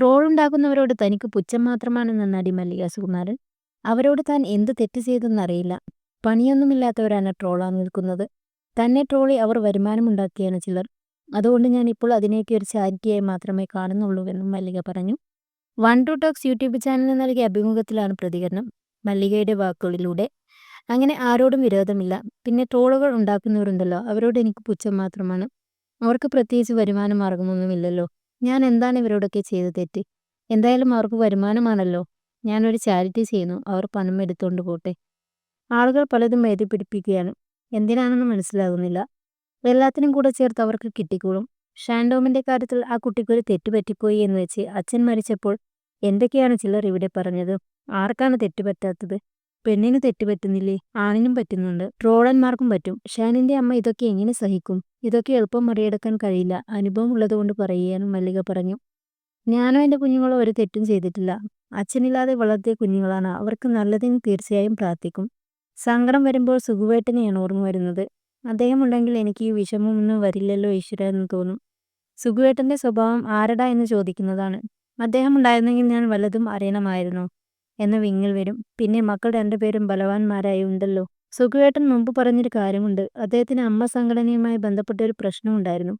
ട്രോളുണ്ടാക്കുന്നവരോട് തനിക്ക് പുച്ഛം മാത്രമാണെന്ന് നടി മല്ലിക സുകുമാരൻ. അവരോട് താൻ എന്ത് തെറ്റ് ചെയ്തെന്നറിയില്ല. പണിയൊന്നുമില്ലാത്തവരാണ് ട്രോളാൻ നിൽക്കുന്നത്. തന്നെ ട്രോളി അവർ വരുമാനമുണ്ടാക്കിയാണ് ചിലർ. അതുകൊണ്ട് ഞാൻ ഇപ്പോൾ അതിനേക്ക് ഒരു ചാരിറ്റിയായി മാത്രമേ കാണുന്നുള്ളൂവെന്നും മല്ലിക പറഞ്ഞു. വൺ ടു ടോക്സ് യൂട്യൂബ് ചാനലിന് നൽകിയ അഭിമുഖത്തിലാണ് പ്രതികരണം. മല്ലികയുടെ വാക്കുകളിലൂടെ. അങ്ങനെ ആരോടും വിരോധമില്ല. പിന്നെ ട്രോളുകൾ ഉണ്ടാക്കുന്നവരുണ്ടല്ലോ. അവരോട് എനിക്ക് പുച്ഛം മാത്രമാണ്. അവർക്ക് പ്രത്യേകിച്ച് വരുമാന മാർഗമൊന്നുമില്ലല്ലോ ഞാൻ എന്താണ് ഇവരോടൊക്കെ ചെയ്ത് തെറ്റ്? എന്തായാലും അവർക്ക് വരുമാനമാണല്ലോ. ഞാനൊരു ചാരിറ്റി ചെയ്യുന്നു. അവർ പണം എടുത്തുകൊണ്ട് പോട്ടെ. ആളുകൾ പലതും എഴുതി പിടിപ്പിക്കുകയാണ്. എന്തിനാണെന്ന് മനസ്സിലാകുന്നില്ല. എല്ലാത്തിനും കൂടെ ചേർത്ത് അവർക്ക് കിട്ടിക്കോളും. ഷാൻഡോമിന്റെ കാര്യത്തിൽ ആ കുട്ടിക്കൊരു തെറ്റ് പറ്റിപ്പോയി എന്ന് വെച്ച് അച്ഛൻ മരിച്ചപ്പോൾ എന്തൊക്കെയാണ് ചിലർ ഇവിടെ പറഞ്ഞത്? ആർക്കാണ് തെറ്റുപറ്റാത്തത് പെണ്ണിന് തെറ്റുപറ്റുന്നില്ലേ ആണിനും പറ്റുന്നുണ്ട്. ട്രോളന്മാർക്കും പറ്റും. ഷാനിന്റെ അമ്മ ഇതൊക്കെ എങ്ങനെ സഹിക്കും? ഇതൊക്കെ എളുപ്പം മറികടക്കാൻ കഴിയില്ല. അനുഭവം ഉള്ളതുകൊണ്ട് പറയുകയാണ് മല്ലിക പറഞ്ഞു. ഞാനോ എന്റെ കുഞ്ഞുങ്ങളോ ഒരു തെറ്റും ചെയ്തിട്ടില്ല. അച്ഛനില്ലാതെ വളർത്തിയ കുഞ്ഞുങ്ങളാണ്. അവർക്ക് നല്ലതിന് തീർച്ചയായും പ്രാർത്ഥിക്കും. സങ്കടം വരുമ്പോൾ സുഖുവേട്ടനെയാണ് ഓർമ്മ വരുന്നത്. അദ്ദേഹം ഉണ്ടെങ്കിൽ എനിക്ക് ഈ വിഷമമൊന്നും വരില്ലല്ലോ ഈശ്വര എന്ന് തോന്നും. സുഖുവേട്ടന്റെ സ്വഭാവം ആരടാ എന്ന് ചോദിക്കുന്നതാണ്. അദ്ദേഹം ഉണ്ടായിരുന്നെങ്കിൽ ഞാൻ വല്ലതും അറിയണമായിരുന്നു. എന്ന വിങ്ങിൽ വരും. പിന്നെ മക്കൾ രണ്ടുപേരും ബലവാന്മാരായി ഉണ്ടല്ലോ. സുഖുവേട്ടൻ മുമ്പ് പറഞ്ഞൊരു കാര്യമുണ്ട്. അദ്ദേഹത്തിന് അമ്മ സംഘടനയുമായി ബന്ധപ്പെട്ട ഒരു പ്രശ്നമുണ്ടായിരുന്നു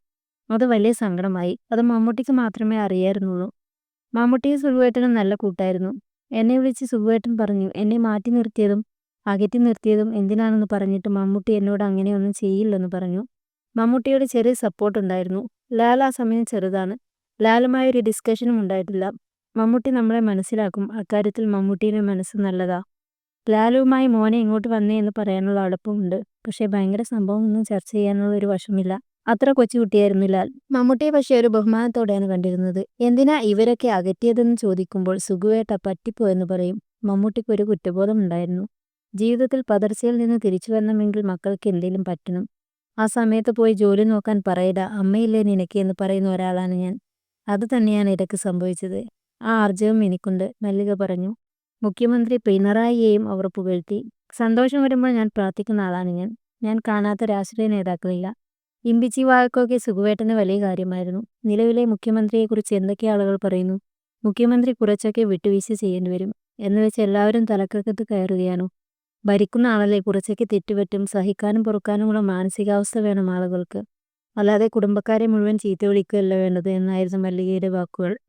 അത് വലിയ സങ്കടമായി. അത് മമ്മൂട്ടിക്ക് മാത്രമേ അറിയായിരുന്നുള്ളൂ. മമ്മൂട്ടിയും സുഖുവേട്ടനും നല്ല കൂട്ടായിരുന്നു. എന്നെ വിളിച്ച് സുഖുവേട്ടൻ പറഞ്ഞു എന്നെ മാറ്റി നിർത്തിയതും അകറ്റി നിർത്തിയതും എന്തിനാണെന്ന് പറഞ്ഞിട്ട് മമ്മൂട്ടി എന്നോട് അങ്ങനെയൊന്നും ചെയ്യില്ലെന്ന് പറഞ്ഞു. മമ്മൂട്ടിയുടെ ചെറിയ സപ്പോർട്ട് ഉണ്ടായിരുന്നു. ലാൽ ആ സമയം ചെറുതാണ്. ലാലുമായി ഒരു ഡിസ്കഷനും ഉണ്ടായിട്ടില്ല. മമ്മൂട്ടി നമ്മളെ മനസ്സിലാക്കും. അക്കാര്യത്തിൽ മമ്മൂട്ടിയുടെ മനസ്സ് നല്ലതാ. ലാലുവുമായി മോനെ ഇങ്ങോട്ട് വന്നേ എന്ന് പറയാനുള്ള അടുപ്പമുണ്ട് പക്ഷേ ഭയങ്കര സംഭവമൊന്നും ചർച്ച ചെയ്യാനുള്ള ഒരു വശമില്ല. അത്ര കൊച്ചുകുട്ടിയായിരുന്നു ലാൽ. മമ്മൂട്ടിയെ പക്ഷേ ഒരു ബഹുമാനത്തോടെയാണ് കണ്ടിരുന്നത്. എന്തിനാ ഇവരൊക്കെ അകറ്റിയതെന്ന് ചോദിക്കുമ്പോൾ സുഖുവേട്ട പറ്റിപ്പോയെന്ന് പറയും. മമ്മൂട്ടിക്ക് ഒരു കുറ്റബോധം ഉണ്ടായിരുന്നു. ജീവിതത്തിൽ പതർച്ചയിൽ നിന്ന് തിരിച്ചു വരണമെങ്കിൽ മക്കൾക്ക് എന്തെങ്കിലും പറ്റണം. ആ സമയത്ത് പോയി ജോലി നോക്കാൻ പറയട. അമ്മയില്ലേ നിനക്ക് എന്ന് പറയുന്ന ഒരാളാണ് ഞാൻ. അത് തന്നെയാണ് ഇടയ്ക്ക് സംഭവിച്ചത്. ആ ആർജവും എനിക്കുണ്ട്. മല്ലിക പറഞ്ഞു മുഖ്യമന്ത്രി പിണറായിയെയും അവർ പുകഴ്ത്തി. സന്തോഷം വരുമ്പോൾ ഞാൻ പ്രാർത്ഥിക്കുന്ന ആളാണ് ഞാൻ. ഞാൻ കാണാത്ത രാഷ്ട്രീയ നേതാക്കളില്ല. ഇമ്പിച്ചി വാഴക്കൊക്കെ സുഖുവേട്ടന് വലിയ കാര്യമായിരുന്നു. നിലവിലെ മുഖ്യമന്ത്രിയെക്കുറിച്ച് എന്തൊക്കെ ആളുകൾ പറയുന്നു? മുഖ്യമന്ത്രി കുറച്ചൊക്കെ വിട്ടുവീഴ്ച ചെയ്യേണ്ടി വരും. എന്ന് വെച്ച് എല്ലാവരും തലക്കകത്ത് കയറുകയാണ്. ഭരിക്കുന്ന ആളല്ലേ കുറച്ചൊക്കെ തെറ്റുപറ്റും സഹിക്കാനും പൊറുക്കാനുമുള്ള മാനസികാവസ്ഥ വേണം ആളുകൾക്ക്. അല്ലാതെ കുടുംബക്കാരെ മുഴുവൻ ചീത്ത വിളിക്കുകയല്ല വേണ്ടത് എന്നായിരുന്നു മല്ലികയുടെ വാക്കുകൾ.